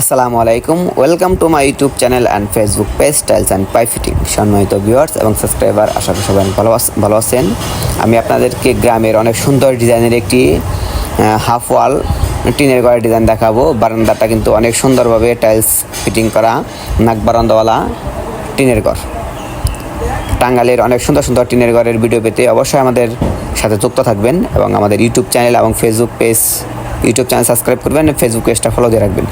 আসসালামু আলাইকুম, welcome to my YouTube channel and Facebook page styles and pi fitting. সম্মানিত viewers এবং subscriber, আশা করি সবাই ভালো ভালো আছেন। আমি আপনাদেরকে গ্রামের অনেক সুন্দর ডিজাইনের একটি হাফ ওয়াল টিনের ঘরের ডিজাইন দেখাবো। বারান্দাটা কিন্তু অনেক সুন্দরভাবে টাইলস ফিটিং করা, নাক বারান্দাওয়ালা টিনের ঘর। টাঙ্গালের অনেক সুন্দর সুন্দর টিনের ঘরের ভিডিও পেতে অবশ্যই আমাদের সাথে যুক্ত থাকবেন এবং আমাদের ইউটিউব চ্যানেল এবং Facebook page YouTube channel subscribe করবেন ফেসবুক পেজটা ফলো দিয়ে রাখবেন।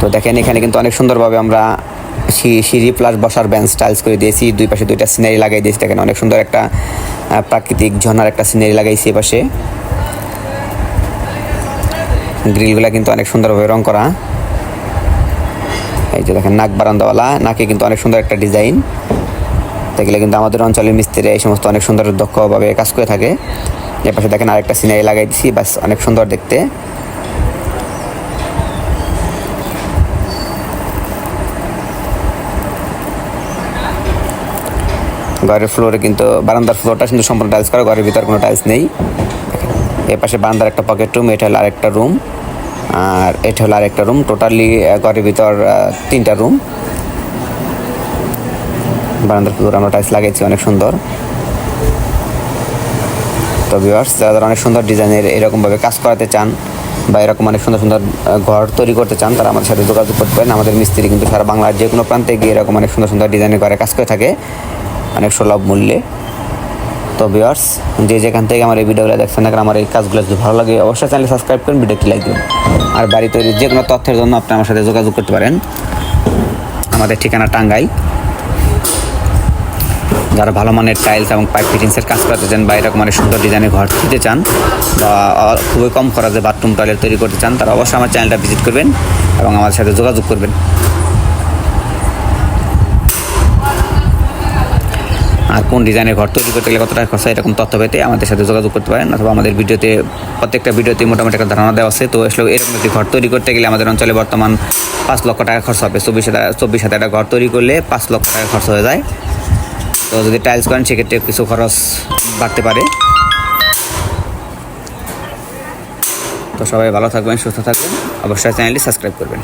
তো দেখেন, এখানে কিন্তু অনেক সুন্দরভাবে আমরা সিঁড়ি প্লাস বসার বেঞ্চ টাইলস করে দিয়েছি। দুই পাশে দুইটা সিনারি লাগাই দিয়েছি। দেখেন, অনেক সুন্দর একটা প্রাকৃতিক ঝর্ণার একটা সিনারি লাগাইছি এপাশে গ্রিলগুলা কিন্তু অনেক সুন্দরভাবে রং করা। এই যে দেখেন, নাক বারান্দাওয়ালা। নাকে কিন্তু অনেক সুন্দর একটা ডিজাইন দেখলে কিন্তু আমাদের অঞ্চলের মিস্ত্রি এই সমস্ত অনেক সুন্দর দক্ষভাবে কাজ করে থাকে। এ পাশে দেখেন, আরেকটা সিনারি লাগাই দিছি। বাস অনেক সুন্দর দেখতে। ঘরের ফ্লোরে কিন্তু বারান্দার ফ্লোরটা কিন্তু সম্পূর্ণ টাইলস করা, ঘরের ভিতর কোনো টাইলস নেই। এ পাশে বারান্দার একটা পকেট রুম এটা হলো আরেকটা রুম আর এটা হলো আরেকটা রুম টোটালি ঘরের ভিতর তিনটা রুম বারান্দার ফ্লোর আমরা টাইলস লাগাইছি, অনেক সুন্দর। তো ভিউয়ার্স যারা যারা অনেক সুন্দর ডিজাইনের এরকমভাবে কাজ করাতে চান বা এরকম অনেক সুন্দর সুন্দর ঘর তৈরি করতে চান, তারা আমাদের সাথে যোগাযোগ করতে পারেন আমাদের মিস্ত্রি কিন্তু সারা বাংলার যে কোনো প্রান্তে গিয়ে এরকম অনেক সুন্দর সুন্দর ডিজাইনের ঘরে কাজ করে থাকে। অনেক সুলভ মূল্যে। তো ভিউয়ার্স যে যেখান থেকে আমার এই ভিডিওগুলো দেখছেন না আমার এই কাজগুলো যদি ভালো লাগে, অবশ্যই চ্যানেল সাবস্ক্রাইব করুন ভিডিওটি লাইক দিন। আর বাড়ি তৈরির যে কোনো তথ্যের জন্য আপনি আমার সাথে যোগাযোগ করতে পারেন। আমাদের ঠিকানা টাঙ্গাই যারা ভালো মানের টাইলস এবং পাইপ ফিটিংসের কাজ করতে চান বা এরকম অনেক সুন্দর ডিজাইনের ঘর দিতে চান বা খুবই কম খরচে বাথরুম টয়লেট তৈরি করতে চান, তারা অবশ্যই আমার চ্যানেলটা ভিজিট করবেন এবং আমার সাথে যোগাযোগ করবেন। কোন ডিজাইনের ঘর তৈরি করতে গেলে কত টাকা খরচা এরকম তথ্য পেতে আমাদের সাথে যোগাযোগ করতে পারেন অথবা আমাদের ভিডিওতে, প্রত্যেকটা ভিডিওতে মোটামুটি একটা ধারণা দেওয়া আছে। তো আসলে এরকম একটি ঘর তৈরি করতে গেলে আমাদের অঞ্চলে বর্তমান পাঁচ লক্ষ টাকা খরচ হবে। চব্বিশ হাজার চব্বিশ হাজার ঘর তৈরি করলে পাঁচ লক্ষ টাকা খরচ হয়ে যায়। তো যদি টাইলস করেন, সেক্ষেত্রে কিছু খরচ বাড়তে পারে। তো সবাই ভালো থাকবেন, সুস্থ থাকবেন। অবশ্যই চ্যানেলটি সাবস্ক্রাইব করবেন।